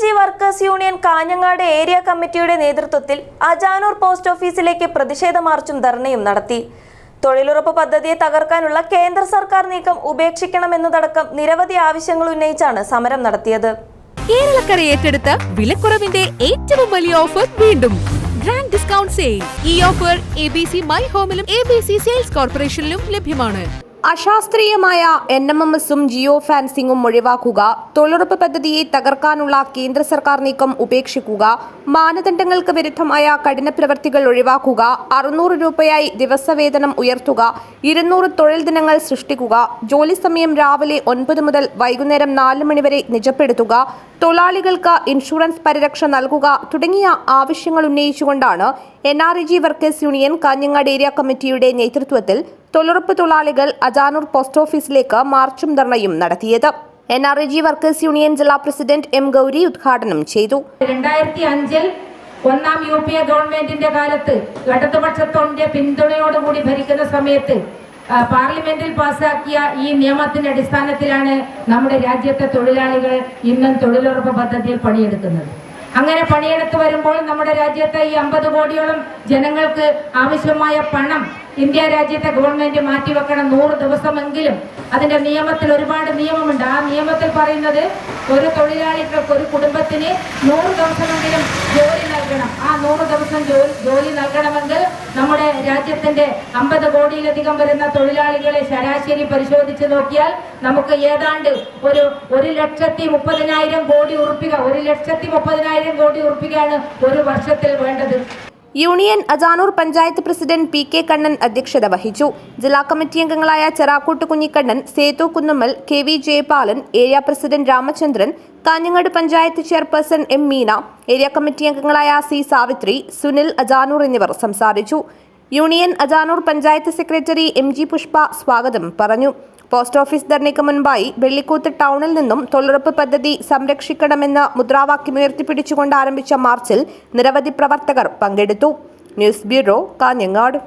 G workers union Kanhangad area കമ്മിറ്റിയുടെ നേതൃത്വത്തിൽ Ajanur post ഓഫീസിലേക്ക് പ്രതിഷേധ മാർച്ചും ധർണയും നടത്തി. തൊഴിലുറപ്പ് പദ്ധതിയെ തകർക്കാനുള്ള കേന്ദ്ര സർക്കാർ നീക്കം ഉപേക്ഷിക്കണമെന്നതടക്കം നിരവധി ആവശ്യങ്ങൾ ഉന്നയിച്ചാണ് സമരം നടത്തിയത്. കേരളക്കര ഏറ്റെടുത്ത വിലക്കുറവിന്റെ ഏറ്റവും വലിയ ഓഫർ വീണ്ടും. ഗ്രാൻഡ് ഡിസ്കൗണ്ട് സെയിൽ ഈ offer A B C my ഹോമിലും A B C sales കോർപ്പറേഷനിലും ലഭ്യമാണ്. അശാസ്ത്രീയമായ എൻ എം എം എസും ജിയോ ഫാൻസിംഗും ഒഴിവാക്കുക തൊഴിലുറപ്പ് പദ്ധതിയെ തകർക്കാനുള്ള കേന്ദ്ര സർക്കാർ നീക്കം ഉപേക്ഷിക്കുക മാനദണ്ഡങ്ങൾക്ക് വിരുദ്ധമായ കഠിന പ്രവൃത്തികൾ ഒഴിവാക്കുക അറുന്നൂറ് രൂപയായി ദിവസവേതനം ഉയർത്തുക ഇരുന്നൂറ് തൊഴിൽ ദിനങ്ങൾ സൃഷ്ടിക്കുക ജോലി സമയം രാവിലെ ഒൻപത് മുതൽ വൈകുന്നേരം നാല് മണിവരെ നിജപ്പെടുത്തുക തൊഴിലാളികൾക്ക് ഇൻഷുറൻസ് പരിരക്ഷ നൽകുക തുടങ്ങിയ ആവശ്യങ്ങൾ ഉന്നയിച്ചുകൊണ്ടാണ് N R E G workers union Kanhangad area കമ്മിറ്റിയുടെ നേതൃത്വത്തിൽ തൊഴിലുറപ്പ് തൊഴിലാളികൾ അജാനൂർ പോസ്റ്റ് ഓഫീസിലേക്ക് മാർച്ചും ധർണയും നടത്തിയത്. N R G workers union ജില്ലാ പ്രസിഡന്റ് എം ഗൗരി ഉദ്ഘാടനം ചെയ്തു. രണ്ടായിരത്തി അഞ്ചിൽ ഒന്നാം യു പി എ ഗവൺമെന്റിന്റെ കാലത്ത് ഇടതുപക്ഷത്തോന്റെ പിന്തുണയോടുകൂടി ഭരിക്കുന്ന സമയത്ത് പാർലമെന്റിൽ പാസാക്കിയ ഈ നിയമത്തിന്റെ അടിസ്ഥാനത്തിലാണ് നമ്മുടെ രാജ്യത്തെ തൊഴിലാളികൾ ഇന്നും തൊഴിലുറപ്പ് പദ്ധതിയിൽ പണിയെടുക്കുന്നത്. അങ്ങനെ പണിയെടുത്ത് വരുമ്പോൾ നമ്മുടെ രാജ്യത്തെ ഈ അമ്പത് കോടിയോളം ജനങ്ങൾക്ക് ആവശ്യമായ പണം ഇന്ത്യ രാജ്യത്തെ ഗവൺമെന്റ് മാറ്റിവെക്കണം നൂറ് ദിവസമെങ്കിലും അതിന്റെ നിയമത്തിൽ ഒരുപാട് നിയമമുണ്ട്. ആ നിയമത്തിൽ പറയുന്നത് ഒരു തൊഴിലാളികൾക്ക് ഒരു കുടുംബത്തിന് നൂറ് ദിവസമെങ്കിലും ജോലി നൽകണം. ആ നൂറ് ദിവസം ജോലി ജോലി നൽകണമെങ്കിൽ നമ്മുടെ രാജ്യത്തിന്റെ അമ്പത് കോടിയിലധികം വരുന്ന തൊഴിലാളികളെ ശരാശരി പരിശോധിച്ച് നോക്കിയാൽ നമുക്ക് ഏതാണ്ട് ഒരു ഒരു ലക്ഷത്തി മുപ്പതിനായിരം കോടി ഉറപ്പിക ഒരു ലക്ഷത്തി മുപ്പതിനായിരം കോടി ഉറുപ്പികയാണ് ഒരു വർഷത്തിൽ വേണ്ടത്. Union Ajanur panchayat president P K Kannan അധ്യക്ഷത വഹിച്ചു. ജില്ലാ കമ്മിറ്റി അംഗങ്ങളായ Cherakkot Kunhikannan Sethu Kunnummal K V Jayapalan area president Ramachandran Kanhangad panchayat chairperson M Meena area committee അംഗങ്ങളായ സി സാവിത്രി സുനിൽ അജാനൂർ എന്നിവർ സംസാരിച്ചു. Union Ajanur panchayat secretary M G Pushpa സ്വാഗതം പറഞ്ഞു. Post office ധർണയ്ക്ക് മുൻപായി വെള്ളിക്കൂത്ത് ടൗണിൽ നിന്നും തൊഴിലുറപ്പ് പദ്ധതി സംരക്ഷിക്കണമെന്ന് മുദ്രാവാക്യം ഉയർത്തിപ്പിടിച്ചുകൊണ്ട് ആരംഭിച്ച മാർച്ചിൽ നിരവധി പ്രവർത്തകർ പങ്കെടുത്തു. News bureau Kanhangad.